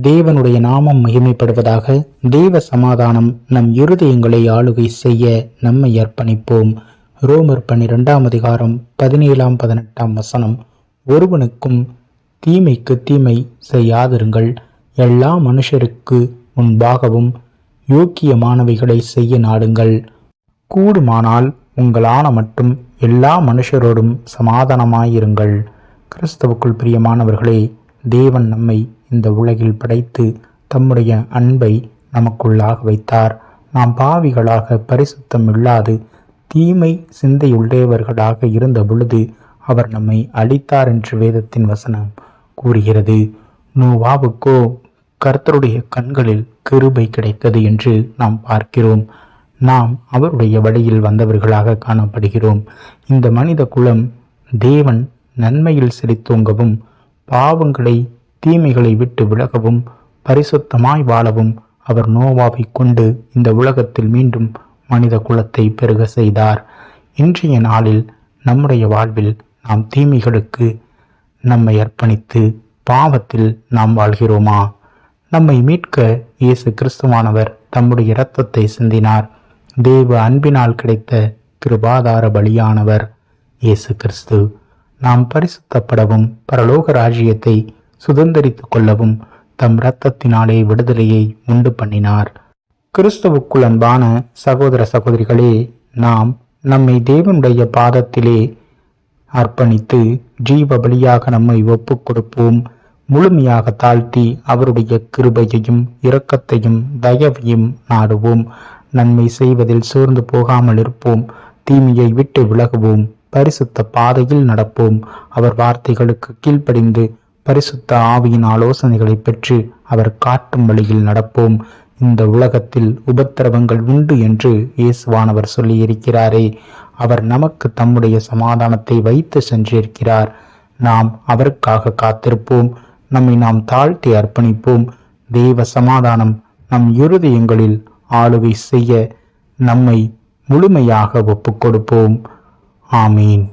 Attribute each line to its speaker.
Speaker 1: தேவனுடைய நாமம் மகிமைப்படுவதாக தேவ சமாதானம் நம் இருதயங்களை ஆளுகை செய்ய நம்மை அர்ப்பணிப்போம். ரோமர் பன்னிரெண்டாம் அதிகாரம் பதினேழாம் பதினெட்டாம் வசனம். ஒருவனுக்கும் தீமைக்கு தீமை செய்யாதிருங்கள். எல்லா மனுஷருக்கு முன்பாகவும் யோக்கியமானவைகளை செய்ய நாடுங்கள். கூடுமானால் உங்களான மட்டும் எல்லா மனுஷரோடும் சமாதானமாயிருங்கள். கிறிஸ்தவுக்குள் பிரியமானவர்களே தேவன் நம்மை இந்த உலகில் படைத்து தம்முடைய அன்பை நமக்குள்ளாக வைத்தார். நாம் பாவிகளாக பரிசுத்தம் இல்லாது தீமை சிந்தையுள்ளவர்களாக இருந்த பொழுது அவர் நம்மை அளித்தார் என்று வேதத்தின் வசனம் கூறுகிறது. நோவாவுக்கோ கர்த்தருடைய கண்களில் கிருபை கிடைத்தது என்று நாம் பார்க்கிறோம். நாம் அவருடைய வழியில் வந்தவர்களாக காணப்படுகிறோம். இந்த மனித குலம் தேவன் நன்மையில் செழித்தோங்கவும் பாவங்களை தீமைகளை விட்டு விலகவும் பரிசுத்தமாய் வாழவும் அவர் நோவாவை கொண்டு இந்த உலகத்தில் மீண்டும் மனித குலத்தை பெருக செய்தார். இன்றைய நாளில் நம்முடைய வாழ்வில் நாம் தீமைகளுக்கு நம்மை அர்ப்பணித்து பாவத்தில் நாம் வாழ்கிறோமா? நம்மை மீட்க இயேசு கிறிஸ்துவானவர் தம்முடைய இரத்தத்தை சிந்தினார். தேவ அன்பினால் கிடைத்த கிருபாதார பலியானவர் இயேசு கிறிஸ்து. நாம் பரிசுத்தப்படவும் பரலோக ராஜ்யத்தை சுதந்திரித்து கொள்ளவும் தம் இரத்தத்தினாலே விடுதலையை உண்டு பண்ணினார். கிறிஸ்துவுக்குள் அன்பான சகோதர சகோதரிகளே நாம் நம்மை தேவனுடைய பாதத்திலே அர்ப்பணித்து ஜீவ பலியாக நம்மை ஒப்புக் கொடுப்போம். முழுமையாக தாழ்த்தி அவருடைய கிருபையையும் இரக்கத்தையும் தயவையும் நாடுவோம். நன்மை செய்வதில் சோர்ந்து போகாமல் இருப்போம். தீமையை விட்டு விலகுவோம். பரிசுத்த பாதையில் நடப்போம். அவர் வார்த்தைகளுக்கு கீழ்ப்படிந்து பரிசுத்த ஆவியின் ஆலோசனைகளை பெற்று அவர் காட்டும் வழியில் நடப்போம். இந்த உலகத்தில் உபத்திரவங்கள் உண்டு என்று இயேசுவானவர் சொல்லியிருக்கிறாரே. அவர் நமக்கு தம்முடைய சமாதானத்தை வைத்து சென்றிருக்கிறார். நாம் அவருக்காக காத்திருப்போம். நம்மை நாம் தாழ்த்தி அர்ப்பணிப்போம். தெய்வ சமாதானம் நம் இருதயங்களில் ஆளுகை செய்ய நம்மை முழுமையாக ஒப்புக்கொடுப்போம். ஆமீன்.